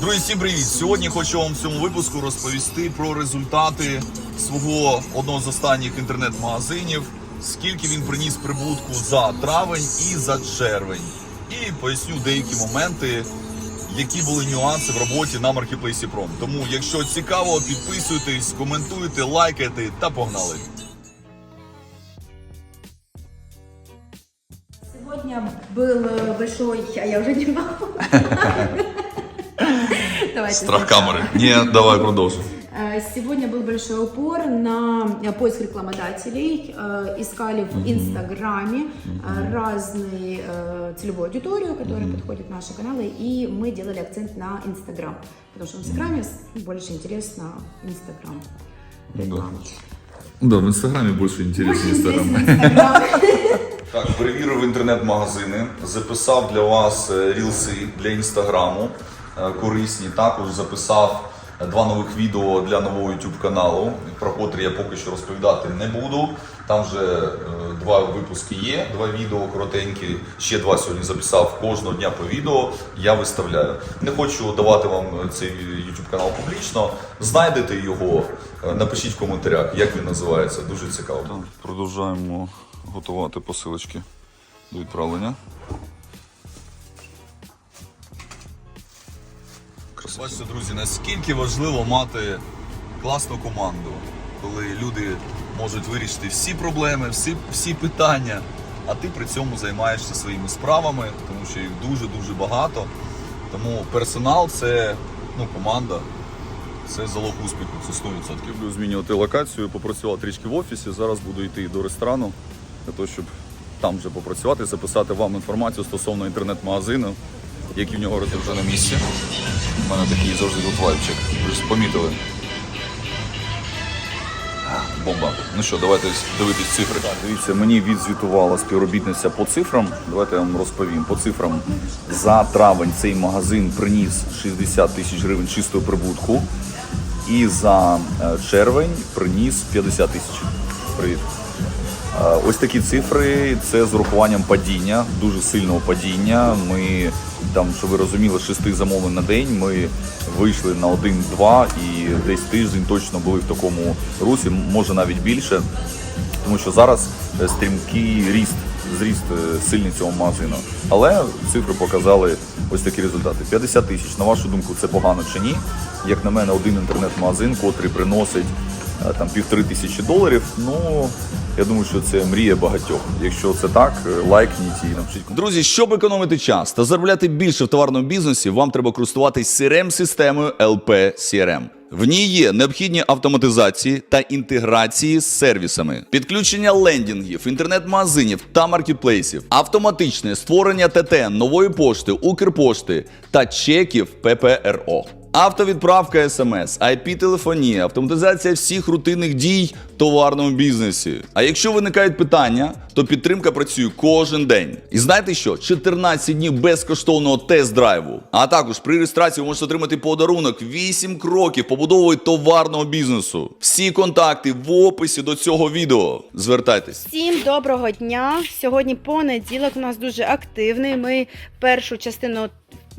Друзі, всім привіт! Сьогодні хочу вам в цьому випуску розповісти про результати свого одного з останніх інтернет-магазинів, скільки він приніс прибутку за травень і за червень. І поясню деякі моменти, які були нюанси в роботі на Marketplace Prom. Тому, якщо цікаво, підписуйтесь, коментуйте, лайкайте та погнали! Сегодня был большой, а я уже не могу. Давайте Страх сначала. камери. Ні, давай продовжуй. Э, Сегодня был большой упор на э, поиск рекламодателей. Э, Искали в Инстаграме э, разные э, целевую аудиторию, которая подходит наши каналы, и мы делали акцент на Инстаграм, потому что в Инстаграме с- больше интересно Инстаграм. реклама. Да, в інстаграмі більше Больше інтересніше интересно Инстаграм. Так, перевірив інтернет-магазини, записав для вас е, рілси для інстаграму е, корисні. Також записав е, два нових відео для нового YouTube каналу, про котрі я поки що розповідати не буду. Там вже е, два випуски є, два відео коротенькі. Ще два сьогодні записав кожного дня по відео. Я виставляю. Не хочу давати вам цей YouTube канал публічно. Знайдете його, е, напишіть в коментарях, як він називається. Дуже цікаво. Продовжуємо готувати посилочки до відправлення. Бачите, друзі, наскільки важливо мати класну команду, коли люди можуть вирішити всі проблеми, всі, всі питання, а ти при цьому займаєшся своїми справами, тому що їх дуже-дуже багато. Тому персонал це ну, команда, це залог успіху, це 100%. Люблю змінювати локацію, попрацював трішки в офісі. Зараз буду йти до ресторану для того, щоб там вже попрацювати, записати вам інформацію стосовно інтернет-магазину, які в нього вже на місці. У мене такий завжди тут вайбчик. Ви ж помітили. Бомба. Ну що, давайте дивитись цифри. Так, дивіться, мені відзвітувала співробітниця по цифрам. Давайте я вам розповім. По цифрам за травень цей магазин приніс 60 тисяч гривень чистого прибутку. І за е, червень приніс 50 тисяч. Привіт. Е, Ось такі цифри. Це з урахуванням падіння, дуже сильного падіння. Ми там, щоб ви розуміли, шести замовлень на день. Ми вийшли на один-два і десь тиждень точно були в такому русі, може навіть більше. Тому що зараз е, стрімкий ріст, зріст е, сильний цього магазину. Але цифри показали ось такі результати. 50 тисяч. На вашу думку, це погано чи ні? Як на мене, один інтернет-магазин, котрий приносить е, там півтори тисячі доларів. Ну я думаю, що це мрія багатьох. Якщо це так, е, лайкніть і напишіть. Друзі, щоб економити час та заробляти більше в товарному бізнесі, вам треба користуватись crm системою LP CRM. В ній є необхідні автоматизації та інтеграції з сервісами, підключення лендінгів, інтернет-магазинів та маркетплейсів, автоматичне створення ТТН, нової пошти, Укрпошти та чеків ППРО. Автовідправка смс, IP-телефонія, автоматизація всіх рутинних дій в товарному бізнесі. А якщо виникають питання, то підтримка працює кожен день. І знаєте що? 14 днів безкоштовного тест-драйву. А також при реєстрації ви можете отримати подарунок 8 кроків побудови товарного бізнесу. Всі контакти в описі до цього відео. Звертайтесь. Всім доброго дня. Сьогодні понеділок у нас дуже активний. Ми першу частину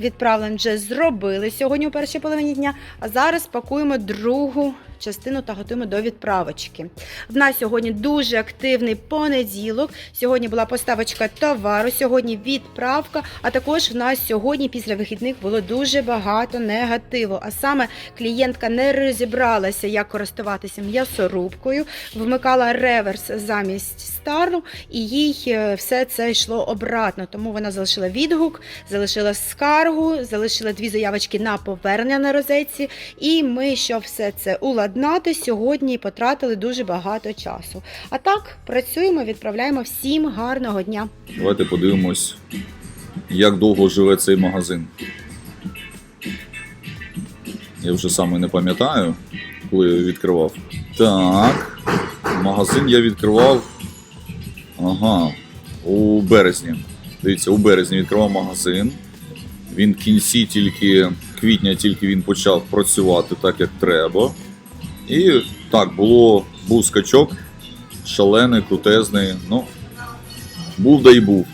відправлень вже зробили сьогодні у першій половині дня. А зараз пакуємо другу частину та готуємо до відправочки. В нас сьогодні дуже активний понеділок. Сьогодні була поставочка товару, сьогодні відправка. А також в нас сьогодні після вихідних було дуже багато негативу. А саме клієнтка не розібралася, як користуватися м'ясорубкою, вмикала реверс замість стару, і їй е, все це йшло обратно. Тому вона залишила відгук, залишила скаргу, залишила дві заявочки на повернення на розетці. І ми, щоб все це уладнати, сьогодні потратили дуже багато часу. А так працюємо, відправляємо всім гарного дня. Давайте подивимось, як довго живе цей магазин. Я вже саме не пам'ятаю, коли я відкривав. Так, магазин я відкривав. Ага, у березні. Дивіться, у березні відкривав магазин. Він в кінці тільки квітня, тільки він почав працювати так, як треба. І так, було, був скачок шалений, крутезний. Ну, був да й був.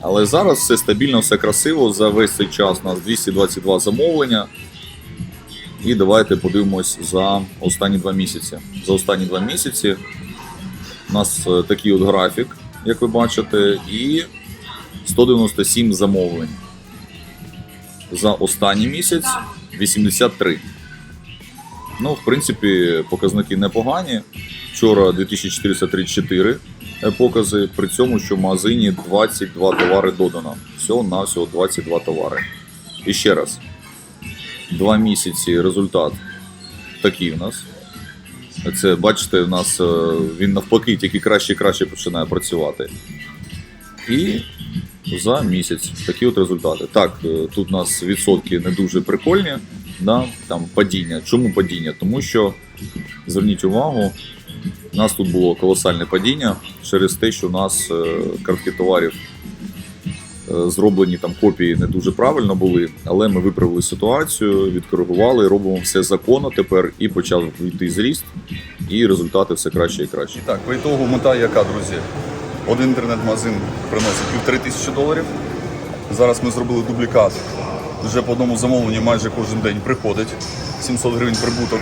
Але зараз все стабільно, все красиво. За весь цей час у нас 222 замовлення. І давайте подивимось за останні два місяці. За останні два місяці у нас е, такий от графік, як ви бачите, і 197 замовлень. За останній місяць 83. Ну, в принципі, показники непогані. Вчора 2434 е, покази, при цьому, що в магазині 22 товари додано. Всього на всього 22 товари. І ще раз, два місяці результат такий у нас. Це, бачите, у нас е, він навпаки тільки краще і краще починає працювати. І за місяць такі от результати. Так, е, тут у нас відсотки не дуже прикольні, да, там падіння. Чому падіння? Тому що, зверніть увагу, у нас тут було колосальне падіння через те, що у нас е, картки товарів е, зроблені там копії не дуже правильно були, але ми виправили ситуацію, відкоригували, робимо все законно тепер і почав йти зріст, і результати все краще і краще. Так, по ітогу мета яка, друзі? Один інтернет-магазин приносить півтори тисячі доларів. Зараз ми зробили дублікат. Вже по одному замовленню майже кожен день приходить 700 гривень прибуток.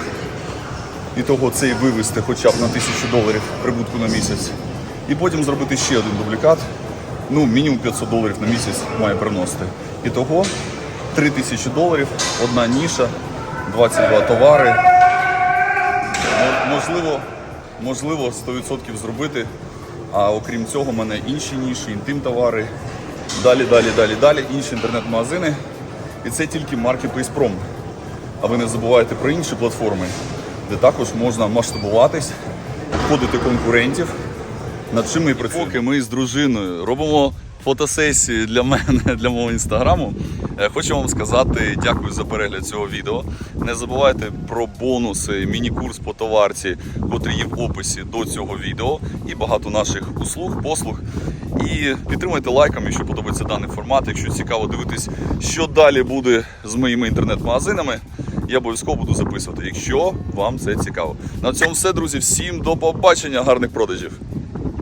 І того це і вивести хоча б на тисячу доларів прибутку на місяць. І потім зробити ще один дублікат. Ну, мінімум 500 доларів на місяць має приносити. І того 3 тисячі доларів, одна ніша, 22 товари. Можливо, можливо 100% зробити. А окрім цього, в мене інші ніші, інтим товари. Далі, далі, далі, далі, інші інтернет-магазини. І це тільки Marketplace Prom. А ви не забувайте про інші платформи, де також можна масштабуватись, обходити конкурентів. Над чим ми працюємо. Поки ми з дружиною робимо фотосесії для мене, для мого інстаграму. е, Хочу вам сказати дякую за перегляд цього відео. Не забувайте про бонуси, міні-курс по товарці, котрий є в описі до цього відео, і багато наших услуг, послуг. І підтримуйте лайком, якщо подобається даний формат. Якщо цікаво дивитись, що далі буде з моїми інтернет-магазинами, я обов'язково буду записувати, якщо вам це цікаво. На цьому все, друзі. Всім до побачення, гарних продажів!